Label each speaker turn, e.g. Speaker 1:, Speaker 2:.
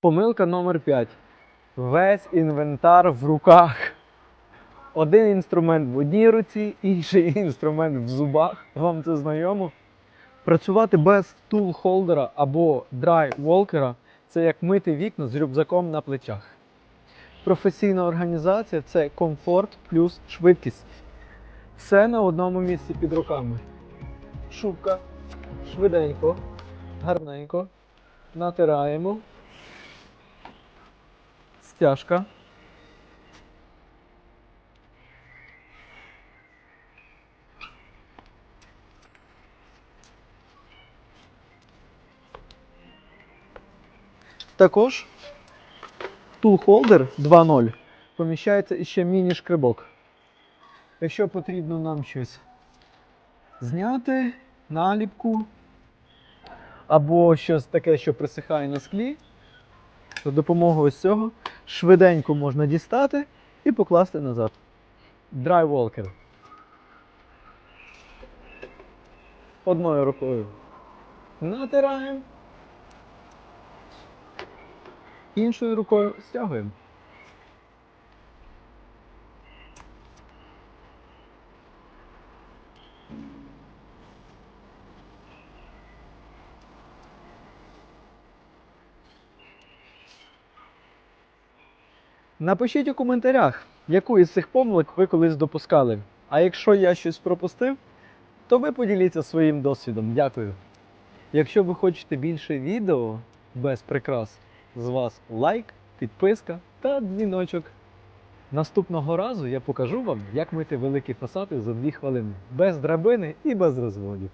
Speaker 1: Помилка номер 5. Весь інвентар в руках. Один інструмент в одній руці, інший інструмент в зубах. Вам це знайомо? Працювати без тул-холдера або драй-волкера це як мити вікна з рюкзаком на плечах. Професійна організація це комфорт плюс швидкість. Все на одному місці під руками. Шубка. Швиденько, гарненько. Натираємо. Стяжка. Також тул-холдер 2.0 поміщається іще міні-шкребок. Якщо потрібно нам щось зняти, наліпку або щось таке, що присихає на склі, за допомогою ось цього швиденько можна дістати і покласти назад. Драйволкер. Одною рукою натираємо. Іншою рукою стягуємо. Напишіть у коментарях, яку із цих помилок ви колись допускали. А якщо я щось пропустив, то ви поділіться своїм досвідом. Дякую. Якщо ви хочете більше відео без прикрас, з вас лайк, підписка та дзвіночок. Наступного разу я покажу вам, як мити великі фасади за 2 хвилини без драбини і без розводів.